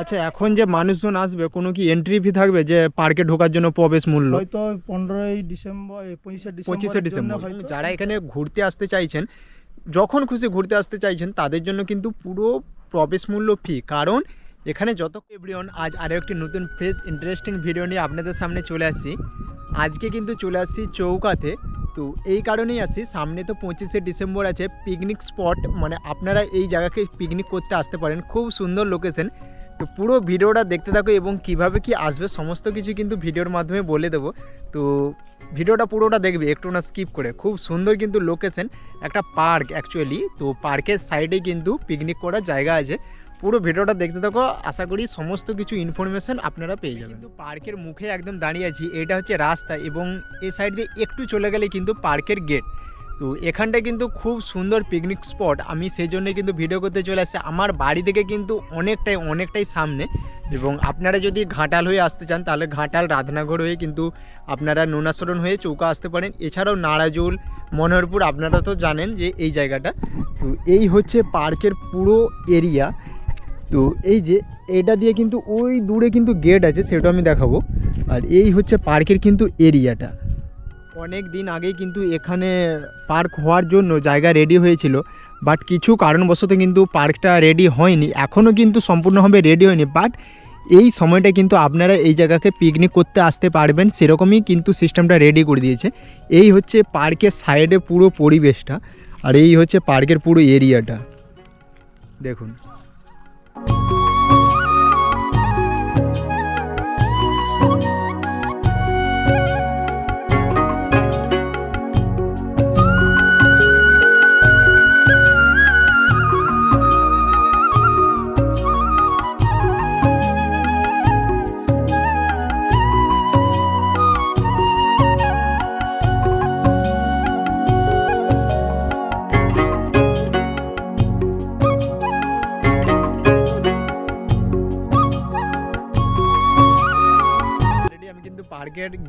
আচ্ছা এখন যে মানুষজন আসবে কোনো কি এন্ট্রি ফি থাকবে যে পার্কে ঢোকার জন্য প্রবেশ মূল্য? হয়তো পনেরোই ডিসেম্বর পঁচিশে ডিসেম্বর। ডিসেম্বর যারা এখানে ঘুরতে আসতে চাইছেন যখন খুশি ঘুরতে আসতে চাইছেন তাদের জন্য কিন্তু পুরো প্রবেশ মূল্য ফি কারণ এখানে যত এভরিওন আজ আরও একটি নতুন ফ্রেশ ইন্টারেস্টিং ভিডিও নিয়ে আপনাদের সামনে চলে আসি আজকে কিন্তু চলে আসছি চৌকাতে। তো এই কারণেই আসি সামনে তো পঁচিশে ডিসেম্বর আছে পিকনিক স্পট মানে আপনারা এই জায়গাকে পিকনিক করতে আসতে পারেন, খুব সুন্দর লোকেশন তো পুরো ভিডিওটা দেখতে থাকো এবং কীভাবে কি আসবে, সমস্ত কিছু কিন্তু ভিডিওর মাধ্যমে বলে দেবো। তো ভিডিওটা পুরোটা দেখবে, একটু না স্কিপ করে। খুব সুন্দর কিন্তু লোকেশন একটা পার্ক অ্যাকচুয়ালি তো পার্কের সাইডে কিন্তু পিকনিক করার জায়গা আছে। পুরো ভিডিওটা দেখতে থাকো। আশা করি সমস্ত কিছু ইনফরমেশন আপনারা পেয়ে যাবেন। কিন্তু পার্কের মুখে একদম দাঁড়িয়ে আছি। এটা হচ্ছে রাস্তা এবং এই সাইড দিয়ে একটু চলে গেলে কিন্তু পার্কের গেট তো এখানটা কিন্তু খুব সুন্দর পিকনিক স্পট আমি সেই জন্য কিন্তু ভিডিও করতে চলে আসছি। আমার বাড়ি থেকে কিন্তু অনেকটাই অনেকটাই সামনে এবং আপনারা যদি ঘাটাল হয়ে আসতে চান তাহলে ঘাটাল রাধনাঘর হয়ে কিন্তু আপনারা নোনাসরণ হয়ে চৌকা আসতে পারেন। এছাড়াও নারাজুল মনোহরপুর আপনারা তো জানেন যে এই জায়গাটা। তো এই হচ্ছে পার্কের পুরো এরিয়া তো এই যে এটা দিয়ে কিন্তু ওই দূরে কিন্তু গেট আছে, সেটা আমি দেখাবো। আর এই হচ্ছে পার্কের কিন্তু এরিয়াটা অনেক দিন আগেই কিন্তু এখানে পার্ক হওয়ার জন্য জায়গা রেডি হয়েছিল বাট কিছু কারণবশত কিন্তু পার্কটা রেডি হয়নি। এখনও কিন্তু সম্পূর্ণভাবে রেডি হয়নি বাট এই সময়টা কিন্তু আপনারা এই জায়গাকে পিকনিক করতে আসতে পারবেন, সেরকমই কিন্তু সিস্টেমটা রেডি করে দিয়েছে। এই হচ্ছে পার্কের সাইডে পুরো পরিবেশটা, আর এই হচ্ছে পার্কের পুরো এরিয়াটা দেখুন।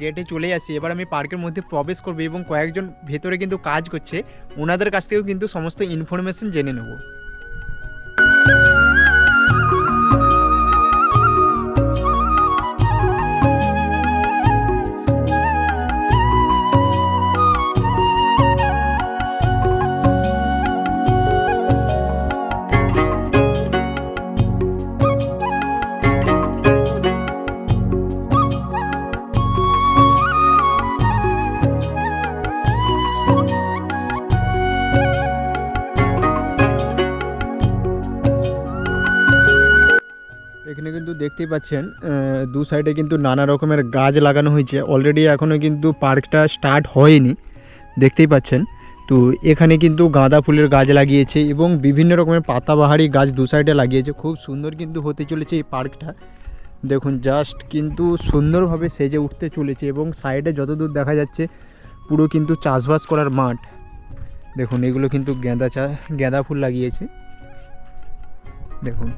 গেটে চলে আসি। এবার আমি পার্কের মধ্যে প্রবেশ করব এবং কয়েকজন ভেতরে কিন্তু কাজ করছে। ওনাদের কাছ থেকেও কিন্তু সমস্ত ইনফরমেশন জেনে নেব। দেখতেই পাচ্ছেন দু সাইডে কিন্তু নানা রকমের গাছ লাগানো হয়েছে। অলরেডি এখনও কিন্তু পার্কটা স্টার্ট হয়নি, দেখতেই পাচ্ছেন। তো এখানে কিন্তু গাঁদা ফুলের গাছ লাগিয়েছে এবং বিভিন্ন রকমের পাতাবাহারি গাছ দু সাইডে লাগিয়েছে। খুব সুন্দর কিন্তু হতে চলেছে এই পার্কটা। দেখুন জাস্ট কিন্তু সুন্দরভাবে সেজে উঠতে চলেছে এবং সাইডে যতদূর দেখা যাচ্ছে, পুরো কিন্তু চাষবাস করার মাঠ। দেখুন, এগুলো কিন্তু গাঁদা চা, গাঁদা ফুল লাগিয়েছে। দেখুন।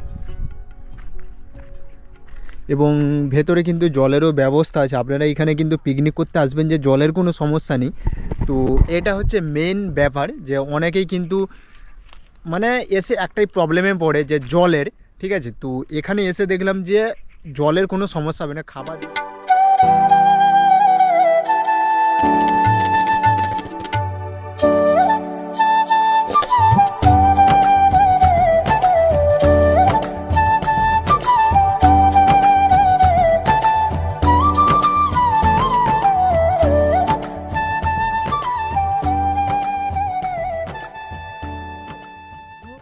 এবং ভেতরে কিন্তু জলেরও ব্যবস্থা আছে। আপনারা এখানে কিন্তু পিকনিক করতে আসবেন যে জলের কোনো সমস্যা নেই। তো এটা হচ্ছে মেন ব্যাপার যে অনেকেই কিন্তু মানে এসে একটাই প্রবলেমে পড়ে যে জলের, ঠিক আছে? তো এখানে এসে দেখলাম যে জলের কোনো সমস্যা হবে না, খাবার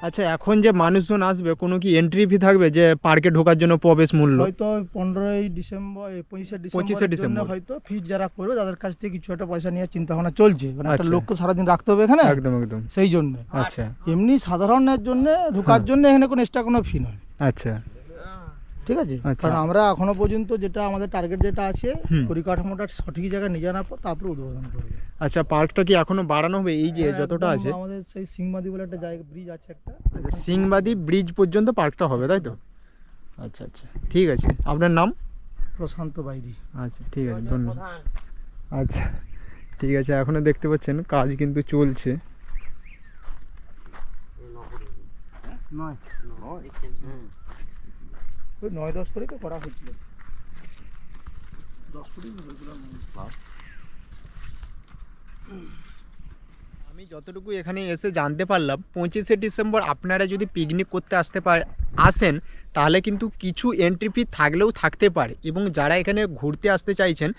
আচ্ছা এখন যে মানুষজন আসবে কোনো কি এন্ট্রি ফি থাকবে যে পার্কে ঢোকার জন্য প্রবেশ মূল্য? হয়তো পনেরোই ডিসেম্বর পঁচিশে ডিসেম্বর ডিসেম্বর। হয়তো ফিজ যারা করবে তাদের কাছ থেকে কিছু একটা পয়সা নিয়ে চিন্তা ভাবনা চলছে। মানে একটা আচ্ছা। লোককে সারাদিন রাখতে হবে এখানে? একদম একদম। সেই জন্য। আচ্ছা। এমনি সাধারণের জন্য ঢোকার জন্য এখানে কোনো এক্সট্রা কোনো ফি নয়। আচ্ছা। ঠিক আছে? আচ্ছা। কারণ আমরা এখনও পর্যন্ত যেটা আমাদের টার্গেট যেটা আছে পরিকাঠামোটা সঠিক জায়গায় নিয়ে পর তারপরে উদ্বোধন করবে। আচ্ছা পার্কটা কি এখনও বাড়ানো হবে? এই যে হ্যাঁ, যতটা আছে। আমাদের সেই সিংবাদি বলে একটা জায়গা ব্রিজ আছে একটা। আচ্ছা সিংবাদি ব্রিজ পর্যন্ত পার্কটা হবে তাই তো? আচ্ছা আচ্ছা। ঠিক আছে। আপনার নাম? প্রশান্ত বাইরি। আচ্ছা ঠিক আছে ধন্যবাদ। আচ্ছা ঠিক আছে এখনও দেখতে পাচ্ছেন কাজ কিন্তু চলছে। নয়। নয় দশ করে তো করা হচ্ছিল দশ কোটি আমি যতটুকু এখানে এসে জানতে পারলাম, পঁচিশে ডিসেম্বর আপনারা যদি পিকনিক করতে আসতে পার, আসেন, তাহলে কিন্তু কিছু এন্ট্রি ফি থাকলেও থাকতে পারে এবং যারা এখানে ঘুরতে আসতে চাইছেন,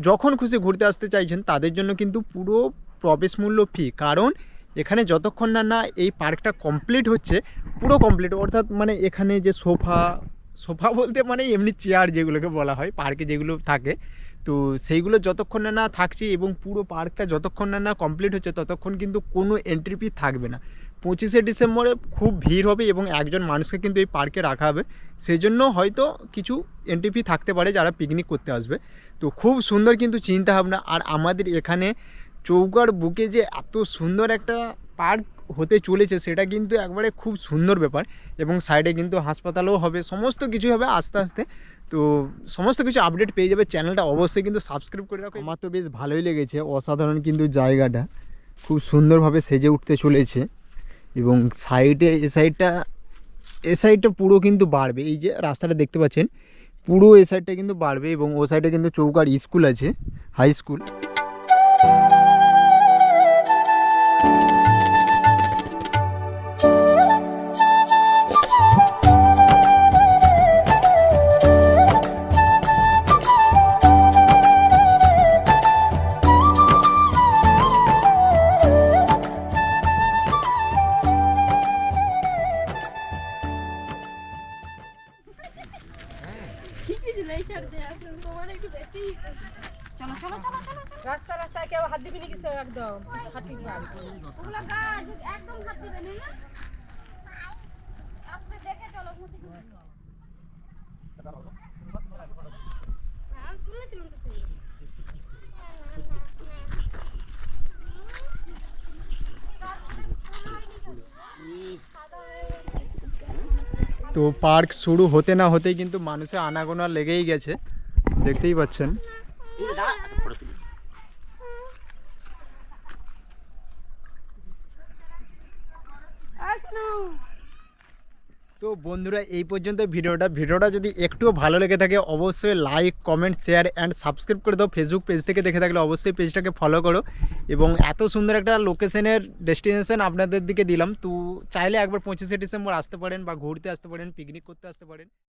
যখন খুশি ঘুরতে আসতে চাইছেন, তাদের জন্য কিন্তু পুরো প্রবেশ মূল্য ফি কারণ এখানে যতক্ষণ না না এই পার্কটা কমপ্লিট হচ্ছে, পুরো কমপ্লিট অর্থাৎ মানে এখানে যে সোফা সোফা বলতে মানে এমনি চেয়ার যেগুলোকে বলা হয়, পার্কে যেগুলো থাকে তো সেইগুলো যতক্ষণ না থাকছে এবং পুরো পার্কটা যতক্ষণ না না কমপ্লিট হচ্ছে, ততক্ষণ কিন্তু কোনো এন্ট্রি ফি থাকবে না। পঁচিশে ডিসেম্বরে খুব ভিড় হবে এবং একজন মানুষকে কিন্তু এই পার্কে রাখা হবে। সেই জন্য হয়তো কিছু এন্ট্রি ফি থাকতে পারে যারা পিকনিক করতে আসবে। তো খুব সুন্দর কিন্তু চিন্তা ভাবনা আর আমাদের এখানে চৌকার বুকে যে এত সুন্দর একটা পার্ক হতে চলেছে, সেটা কিন্তু একবারে খুব সুন্দর ব্যাপার। এবং সাইডে কিন্তু হাসপাতালও হবে, সমস্ত কিছু হবে আস্তে আস্তে। তো সমস্ত কিছু আপডেট পেয়ে যাবে। চ্যানেলটা অবশ্যই কিন্তু সাবস্ক্রাইব করে রাখো। আমার তো বেশ ভালোই লেগেছে। অসাধারণ কিন্তু জায়গাটা। খুব সুন্দরভাবে সেজে উঠতে চলেছে এবং সাইডে এ সাইডটা এ সাইডটা পুরো কিন্তু বাড়বে। এই যে রাস্তাটা দেখতে পাচ্ছেন, পুরো এ সাইডটা কিন্তু বাড়বে এবং ও সাইডে কিন্তু চৌকার স্কুল আছে হাই স্কুল রাস্তা, রাস্তায় কেউ হাত দিবি নাকি সে একদম। হাঁটি একদম হাত দেবে না না দেখে চলো মতি হ্যাঁ তুলেছিলাম তো সেই তো পার্ক শুরু হতে না হতেই কিন্তু মানুষে আনাগোনা লেগেই গেছে। দেখতেই পাচ্ছেন। তো বন্ধুরা, এই পর্যন্ত ভিডিওটা। ভিডিওটা যদি একটুও ভালো লেগে থাকে, অবশ্যই like comment share and subscribe করে দাও। ফেসবুক পেজ থেকে দেখে থাকলে অবশ্যই পেজটাকে ফলো করো। এবং এত সুন্দর একটা লোকেশনের ডেস্টিনেশন আপনাদের দিকে দিলাম। তো চাইলে একবার পঁচিশে ডিসেম্বর আসতে পারেন বা ঘুরতে আসতে পারেন পিকনিক করতে আসতে পারেন।